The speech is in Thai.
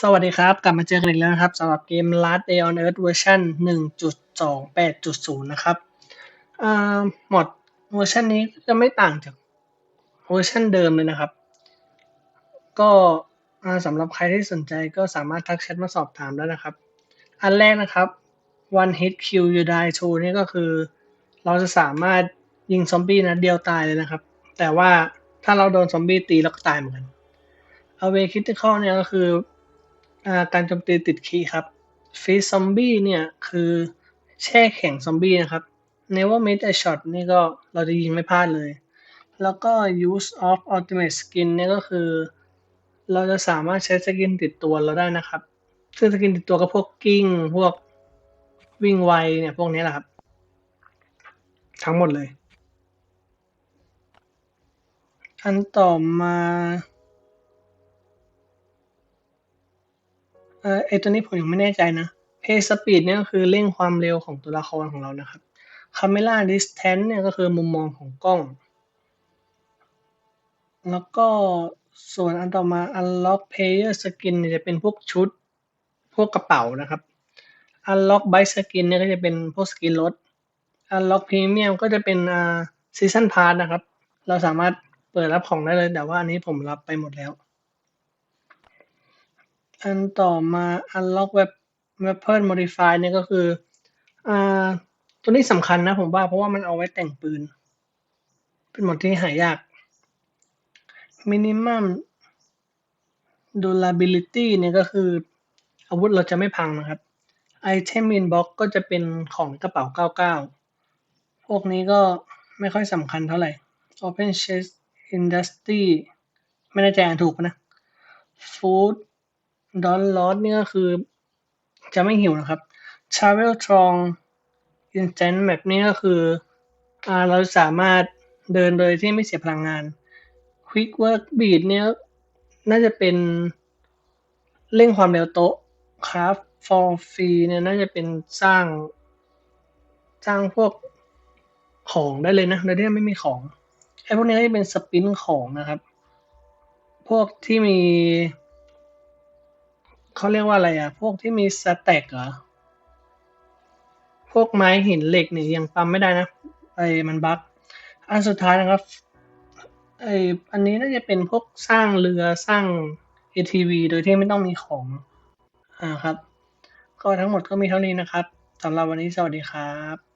สวัสดีครับ กลับมาเจอกันอีกแล้วนะครับสำหรับเกม Last Day on Earth เวอร์ชัน1.28.0 นะครับอ่าหมดเวอร์ชันนี้จะไม่ต่างจากเวอร์ชันเดิมเลยนะครับ ก็สำหรับใครที่สนใจก็สามารถทักแชทมาสอบถามได้นะครับ อันแรกนะครับ one hit kill you die two นี่ก็คือ เราจะสามารถยิงซอมบี้นัดเดียวตายเลยนะครับ แต่ว่าถ้าเราโดนซอมบี้ตีเราก็ตายเหมือนกัน away critical เนี่ยก็คือ การโจมตีติดคีย์ครับฟีซอมบี้เนี่ยคือแช่แข็งซอมบี้นะครับ never miss a shot นี่ก็เราจะยิงไม่พลาดเลย แล้วก็ use of ultimate skin เนี่ยก็คือ เราจะสามารถใช้สกินติดตัวเราได้นะครับ ซึ่งสกินติดตัวก็พวกกิ้ง พวกวิ่งไวเนี่ยพวกนี้แหละครับ ทั้งหมดเลย อันต่อมา เออไอตัวนี้ผมยังไม่แน่ใจนะ Pace Speed เนี่ยก็คือเร่งความเร็วของตัวละครของเรานะครับ Camera Distance เนี่ยก็คือมุมมองของกล้อง แล้วก็ส่วนอันต่อมา Unlock Player Skin เนี่ยจะเป็นพวกชุด พวกกระเป๋านะครับ Unlock Bike Skin เนี่ยก็จะเป็นพวกสกินรถ Unlock Premium ก็จะเป็นอ่า Season Pass นะครับ เราสามารถเปิดรับของได้เลย แต่ว่าอันนี้ผมรับไปหมดแล้ว อันต่อมา Unlock Web Weapon Modify เนี่ยก็คืออ่าตัวนี้สำคัญนะผมว่าเพราะว่ามันเอาไว้แต่งปืน เป็นหมดที่หายาก Minimum Durability เนี่ยก็คืออาวุธเราจะไม่พังนะครับ Item Inbox ก็จะเป็นของกระเป๋า 99 พวกนี้ก็ไม่ค่อยสำคัญเท่าไหร่ Open Chest Industry ไม่แน่ใจอ่านถูกปะ นะ Food Don't Lost นี่ก็คือจะไม่หิวนะครับ Travel Strong Instant Map นี่ก็คืออ่าเราสามารถเดินโดยที่ไม่เสียพลังงาน Quick Work Beat เนี่ยน่าจะเป็นเร่งความเร็วโต๊ะ Craft for Free เนี่ยน่าจะเป็นสร้าง สร้างพวกของได้เลยนะโดยที่ไม่มีของไอ้พวกนี้จะเป็นสปินของนะครับ พวกที่มี เขาเรียกว่าอะไรอะ พวกที่มีสแต็กเหรอ พวกไม้หินเหล็กเนี่ยยังปั๊มไม่ได้นะ ไอ้มันบั๊กอันสุดท้ายนะครับ ไอ้อันนี้น่าจะเป็นพวกสร้างเรือสร้าง ATV โดยที่ไม่ต้องมีของ อ่าครับ ก็ทั้งหมดก็มีเท่านี้นะครับสำหรับวันนี้สวัสดีครับ